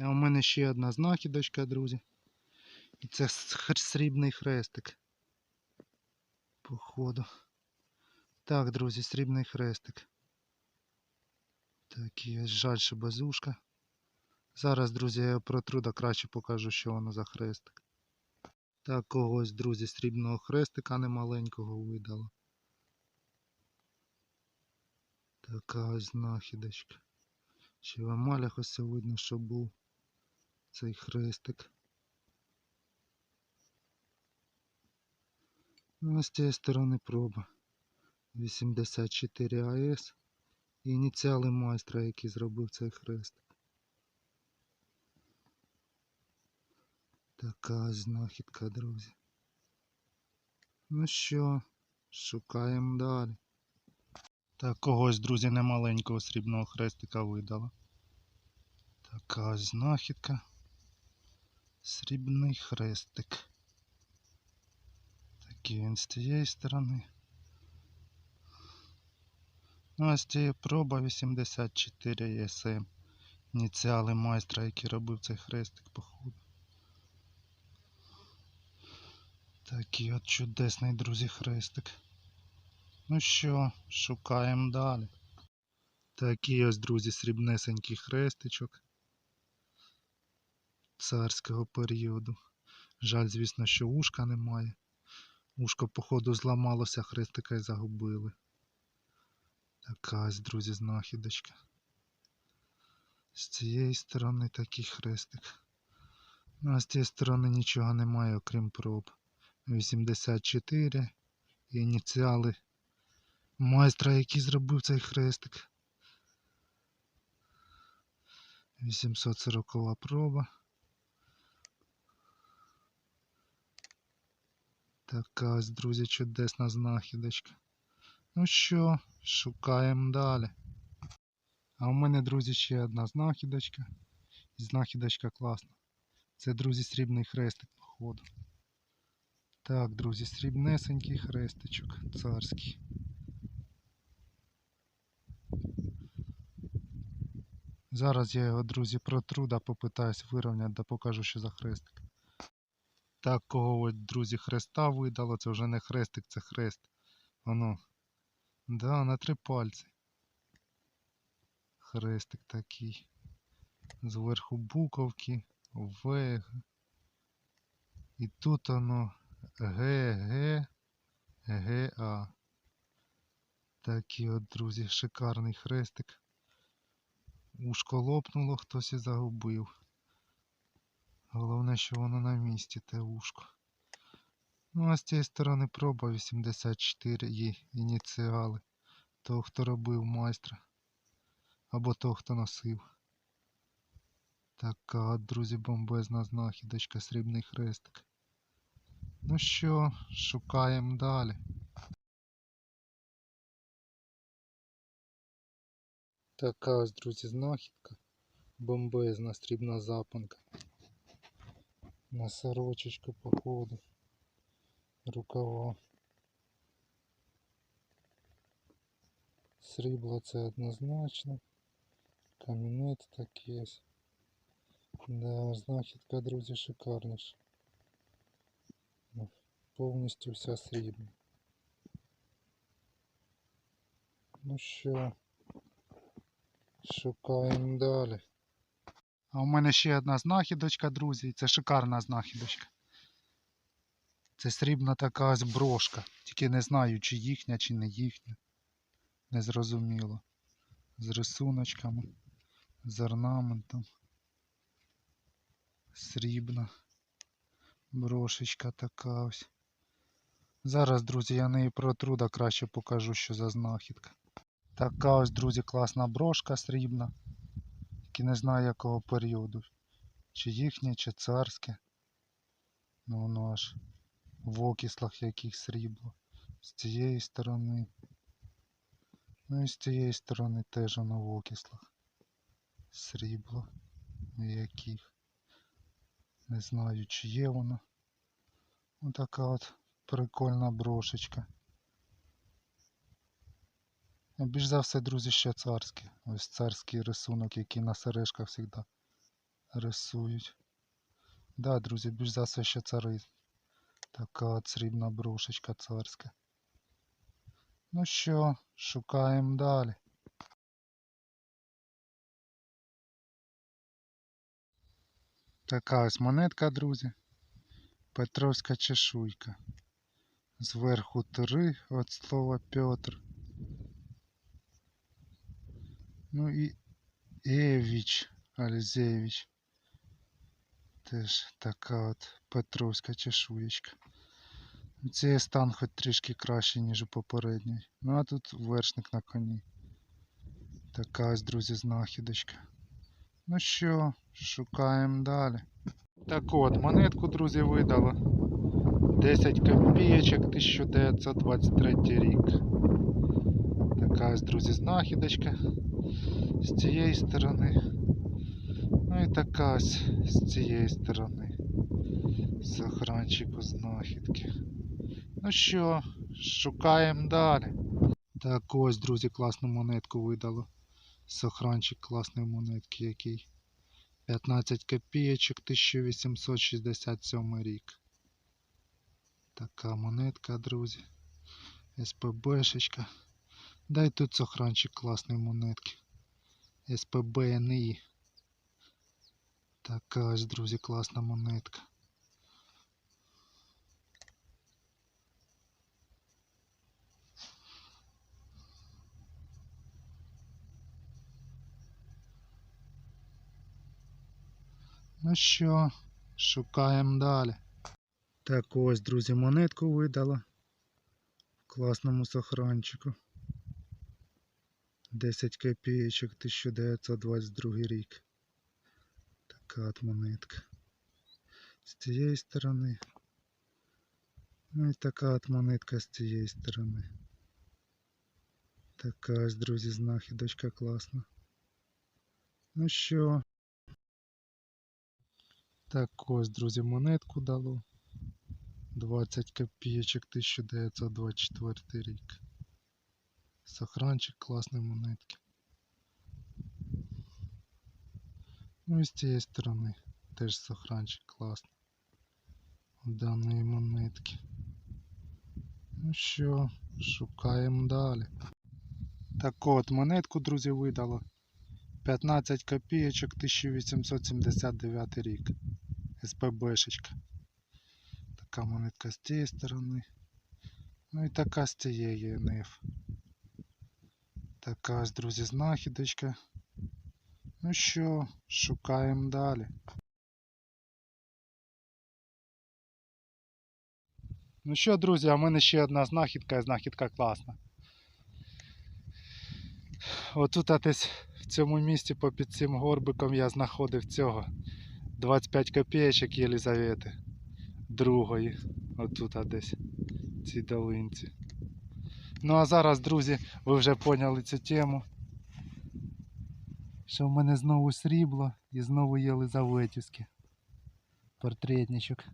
А у мене ще одна знахідочка, друзі. І це срібний хрестик. Походу. Так, друзі, срібний хрестик. Такий ось жаль, що базушка. Зараз, друзі, я його протру, да краще покажу, що воно за хрестик. Такого ось, друзі, срібного хрестика немаленького видало. Така ось знахідочка. Ще в емалях ось видно, що був цей хрестик. Ну, а з цієї сторони проба. 84 АС. І ініціали майстра, який зробив цей хрестик. Така знахідка, друзі. Ну що, шукаємо далі. Так, когось, друзі, немаленького срібного хрестика видало. Така знахідка. Срібний хрестик. Такий він з тієї сторони. Ну, а з цієї проба 84 ЄСМ. Ініціали майстра, який робив цей хрестик, походу. Такий от чудесний, друзі, хрестик. Ну що, шукаємо далі. Такий ось, друзі, срібнесенький хрестичок царського періоду. Жаль, звісно, що ушка немає. Ушко, походу, зламалося, хрестика й загубили. Така ось, друзі, знахідочка. З цієї сторони такий хрестик. Ну, а з цієї сторони нічого немає, окрім проб. 84 ініціали майстра, який зробив цей хрестик. 840 проба. Така ось, друзі, чудесна знахідочка. Ну що, шукаємо далі. А у мене, друзі, ще одна знахідочка. Знахідочка класна. Це, друзі, срібний хрестик, походу. Так, друзі, срібнесенький хрестичок царський. Зараз я його, друзі, протру, да попитаюсь вирівняти, да покажу, що за хрестик. Такого от, друзі, хреста видало. Це вже не хрестик, це хрест. Воно. Да, на три пальці. Хрестик такий. Зверху буковки, В. І тут воно Г, Г, Г, А. Такий от, друзі, шикарний хрестик. Ушко лопнуло, хтось і загубив. Головне, що воно на місці, те ушко. Ну, а з цієї сторони проба 84 є ініціали. Того, хто робив майстра. Або того, хто носив. Така, друзі, бомбезна знахідочка, срібний хрестик. Ну що, шукаємо далі. Така ось, друзі, знахідка. Бомбезна срібна запонка. На сорочечку походу. Рукава. Срібло це однозначно. Камінець такий ось. Да, знахідка, друзі, шикарніша. Ну, Повністю вся срібна. Ну що, шукаємо далі. А у мене ще одна знахідочка, друзі, це шикарна знахідочка. Це срібна така брошка. Тільки не знаю, чи їхня, чи не їхня. Незрозуміло. З рисуночками, з орнаментом. Срібна. Брошечка така ось. Зараз, друзі, я неї протру, да краще покажу, що за знахідка. Така ось, друзі, класна брошка срібна. Тільки не знаю якого періоду. Чи їхнє, чи царське. Ну воно аж в окислах яких срібло. З цієї сторони. Ну і з цієї сторони теж воно в окислах. Срібло. Яких. Не знаю, чи є воно. Отака от прикольна брошечка. А Більш за все, друзі, ще царське. Ось царський рисунок, який на сережках завжди рисують. Да, друзі, більш за все ще цари. Така срібна брошечка царська. Ну що, шукаємо далі. Така ось монетка, друзі. Петровська чешуйка. Зверху три від слова Петр. Ну і Евіч Альзевич. Теж така от Петровська чешуєчка. Цей стан хоч трішки кращий, ніж у попередній. Ну а тут вершник на коні. Така ось, друзі, знахідочка. Ну що, шукаємо далі. Так от, монетку, друзі, видало. 10 копійочок 1923 рік. Така ось, друзі, знахідочка. З цієї сторони. Ну і така ось з цієї сторони. Сохранчику знахідки. Ну що, шукаємо далі. Так ось, друзі, класну монетку видало. Сохранчик класної монетки, який. 15 копійочок 1867 рік. Така монетка, друзі. СПБшечка. Дай тут сохранчик класної монетки. СПБ НІ. Така ось, друзі, класна монетка. Ну що, шукаємо далі. Так ось, друзі, монетку видала в класному сохранчику. 10 копійочок 1922 рік. Така от монетка. З цієї сторони. Ну і така от монетка з цієї сторони. Така ось, друзі, знахідочка класна. Ну що, так ось, друзі, монетку дало. 20 копійочок 1924 рік. Сохранчик класної монетки. Ну і з цієї сторони теж сохранчик класний. У даної монетки. Ну що, шукаємо далі. Так от, монетку, друзі, видало. 15 копійочок 1879 рік. СПБшечка. Така монетка з цієї сторони. Ну і така з цієї НФ. Така ось, друзі, знахідочка. Ну що, шукаємо далі. Ну що, друзі, а в мене ще одна знахідка, і знахідка класна. Отут а десь в цьому місці попід цим горбиком я знаходив цього 25 копійочок Єлизавети другої. Отут а десь в цій долинці. Ну а зараз, друзі, ви вже поняли цю тему. Що в мене знову срібло і знову Єлизаветівське. Портретничок.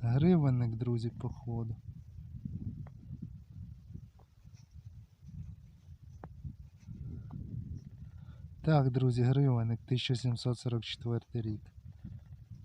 Гривенник, друзі, походу. Так, друзі, гривенник 1744 рік.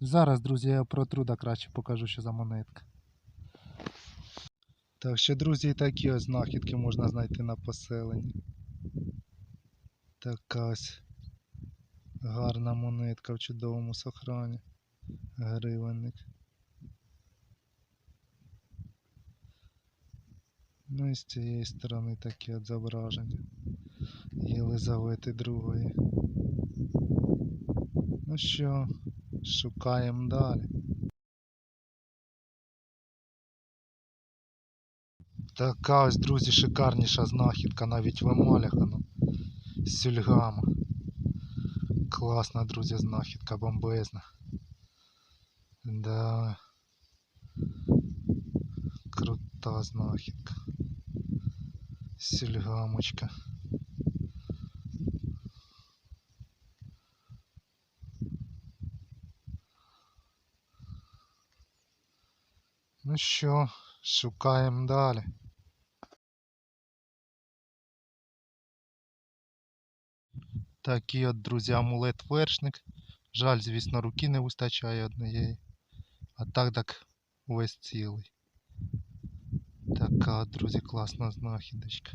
Зараз, друзі, я про труда краще покажу, що за монетка. Так що, друзі, такі ось знахідки можна знайти на поселенні. Така ось гарна монетка в чудовому сохрані. Гривенник. Ну і з цієї сторони такі от зображення. Єлизавети другої. Ну що, шукаємо далі. Така ось, друзі, шикарніша знахідка навіть в емалях, ну, з сюльгами. Класна, друзі, знахідка, бомбезна. Да. Крута знахідка. Сюльгамочка. Ну що, шукаємо далі. Такий от, друзі, амулет вершник. Жаль, звісно, руки не вистачає однієї. А так так весь цілий. Така, друзі, класна знахідочка.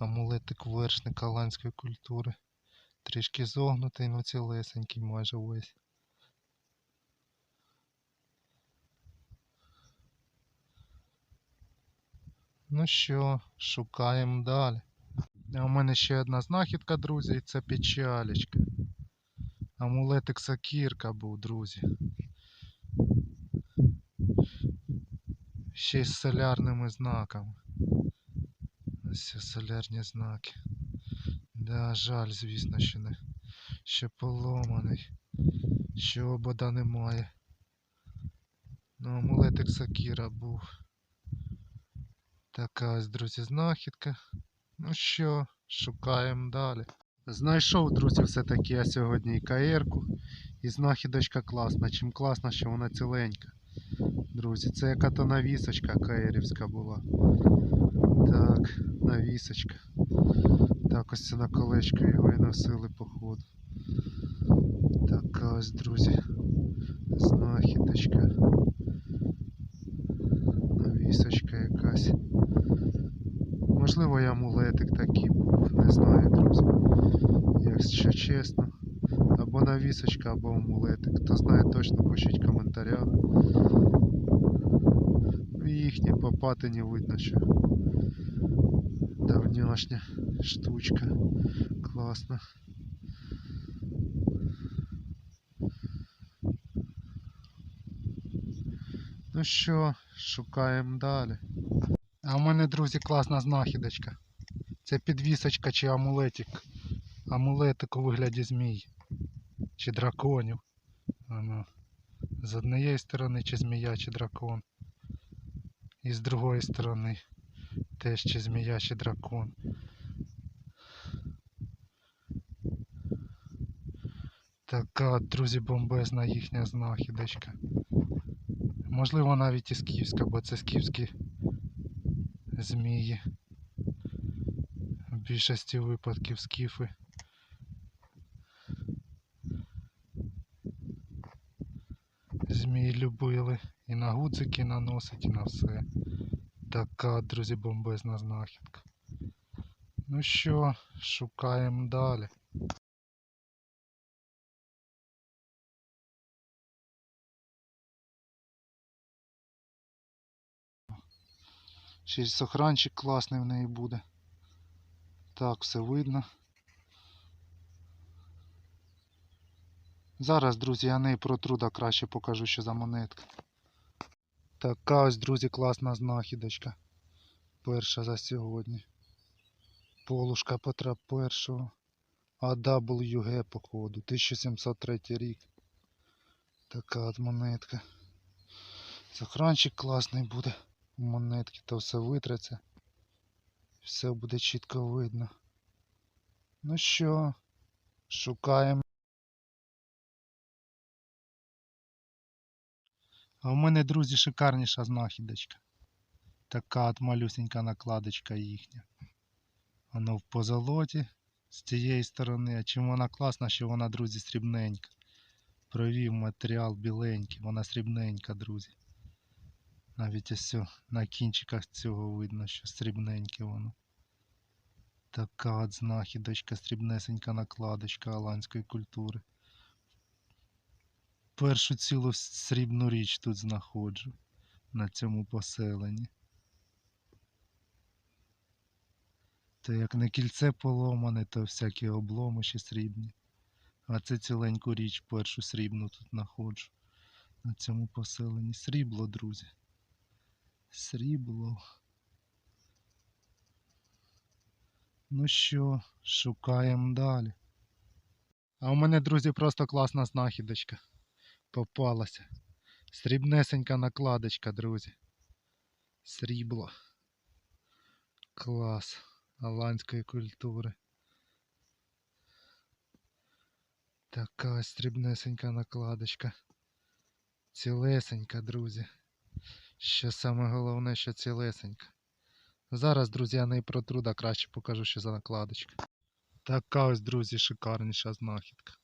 Амулетик вершник аланської культури. Трішки зогнутий, ну цілесенький майже весь. Ну що, шукаємо далі. А у мене ще одна знахідка, друзі, і це печалечка. Амулетик сокірка був, друзі. Ще й з солярними знаками. Ось солярні знаки. Да, жаль, звісно, що не. Ще поломаний. Ще обода немає. Ну, амулетик сокіра був. Така ось, друзі, знахідка. Ну що, шукаємо далі. Знайшов, друзі, все-таки я сьогодні і КР-ку. І знахідочка класна. Чим класна, що вона ціленька. Друзі, це яка то навісочка КРівська була. Так, навісочка. Так, ось на колечко його і носили походу. Така ось, друзі. Знахідочка. Навісочка якась. І амулетик такий був, не знаю, друзі. Якщо чесно. Або навісочка, або амулетик. Хто знає точно, пишіть в коментарях. Їхні попатині видно, що давняшня штучка. Класна. Ну що, шукаємо далі. А у мене, друзі, класна знахідочка. Це підвісочка чи амулетик. Амулетик у вигляді змій. Чи драконів. Воно. З однієї сторони чи змія, чи дракон. І з другої сторони теж чи змія, чи дракон. Така, друзі, бомбезна їхня знахідочка. Можливо, навіть і скіфська, бо це скіфські змії. В більшості випадків скіфи. Змії любили і на гудзики наносить, і на все. Така, друзі, бомбезна знахідка. Ну що, шукаємо далі. Ще й сохранчик класний в неї буде. Так, все видно. Зараз, друзі, я неї протру да краще покажу, що за монетка. Така ось, друзі, класна знахідочка. Перша за сьогодні. Полушка Петра першого. AWG походу. 1703 рік. Така от монетка. Сохранчик класний буде монетки, то все витреться. Все буде чітко видно. Ну що, шукаємо. А у мене, друзі, шикарніша знахідочка. Така от малюсенька накладочка їхня. Воно в позолоті з цієї сторони. А чим вона класна, що вона, друзі, срібненька. Провів матеріал біленький, вона срібненька, друзі. Навіть ось на кінчиках цього видно, що срібненьке воно. Така от знахідочка, срібнесенька накладочка аланської культури. Першу цілу срібну річ тут знаходжу на цьому поселенні. То як не кільце поломане, то всякі обломи ще срібні. А це ціленьку річ першу срібну тут знаходжу на цьому поселенні. Срібло, друзі. Срібло. Ну що, шукаємо далі. А у мене, друзі, просто класна знахідочка. Попалася. Срібнесенька накладочка, друзі. Срібло. Клас аланської культури. Така ось срібнесенька накладочка. Цілесенька, друзі. Що саме головне, що цілесенька. Зараз, друзі, я не протру, да краще покажу, що за накладочка. Така ось, друзі, шикарніша знахідка.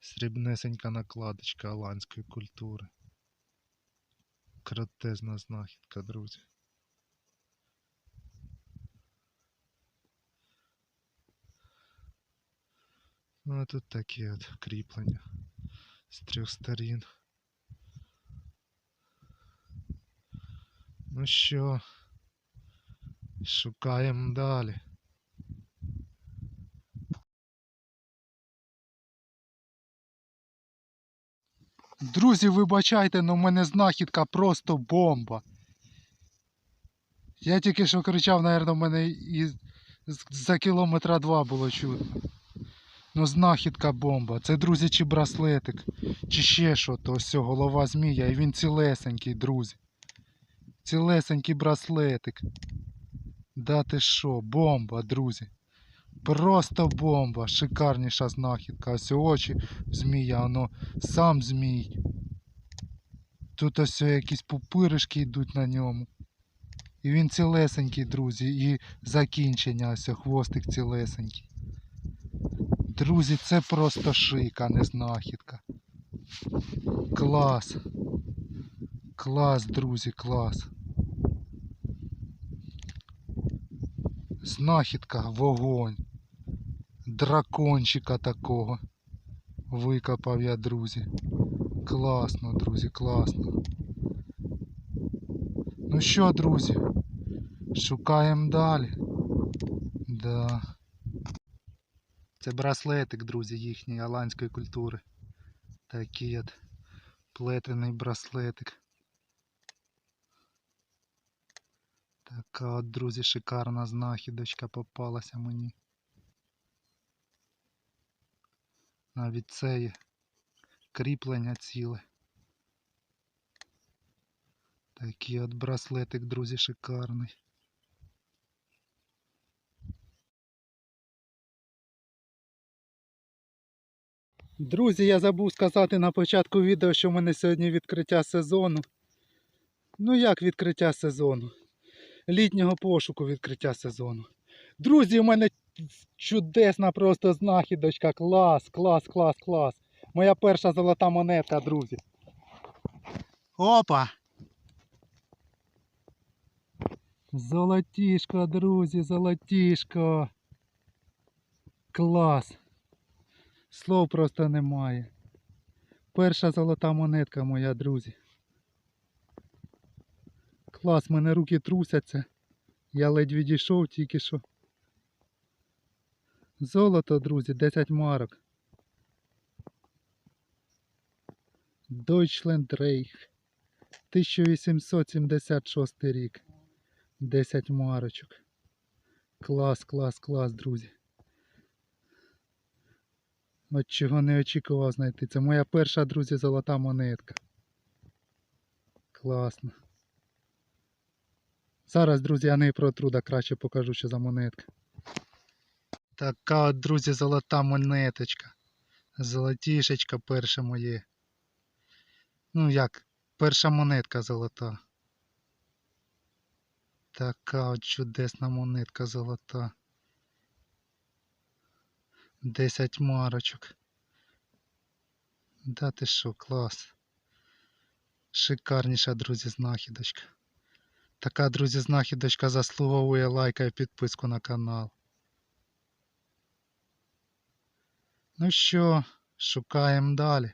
Срібнесенька накладочка аланської культури. Крутезна знахідка, друзі. Ну, а тут такі от кріплення з трьох сторін. Ну що, шукаємо далі. Друзі, вибачайте, але в мене знахідка просто бомба. Я тільки що кричав, мабуть, в мене і за кілометра два було чутно. Ну, знахідка бомба. Це, друзі, чи браслетик, чи ще що, то ось голова змія, і він цілесенький, друзі. Цілесенький браслетик. Да ти що, бомба, друзі. Просто бомба, шикарніша знахідка. Ось очі змія, воно сам змій. Тут ось якісь пупиришки йдуть на ньому. І він цілесенький, друзі, і закінчення, ось хвостик цілесенький. Друзі, це просто шик, не знахідка. Клас. Клас, друзі, клас. Знахідка, вогонь. Дракончика такого. Викопав я, друзі. Класно, друзі, класно. Ну що, друзі, шукаємо далі. Да. Це браслетик, друзі, їхньої аланської культури. Такий от плетений браслетик. Така друзі, шикарна знахідочка попалася мені. Навіть це є кріплення ціле. Такий от браслетик, друзі, шикарний. Друзі, я забув сказати на початку відео, що в мене сьогодні відкриття сезону. Ну як відкриття сезону? Літнього пошуку відкриття сезону. Друзі, у мене чудесна просто знахідочка. Клас, клас, клас, клас. Моя перша золота монетка, друзі. Опа! Золотішко, друзі, золотішко. Клас. Слов просто немає. Перша золота монетка моя, друзі. Клас, мене руки трусяться. Я ледь відійшов тільки що. Золото, друзі, 10 марок. Deutschland Reich. 1876 рік. 10 марочок. Клас, клас, клас, друзі. От чого не очікував знайти. Це моя перша, друзі, золота монетка. Класно. Зараз, друзі, я не протру, да краще покажу, що за монетка. Така от, друзі, золота монеточка. Золотішечка перша моє. Ну як, перша монетка золота. Така от чудесна монетка золота. 10 марочок. Да ти що, клас. Шикарніша, друзі, знахідочка. Така, друзі, знахідочка заслуговує лайка і підписку на канал. Ну що, шукаємо далі.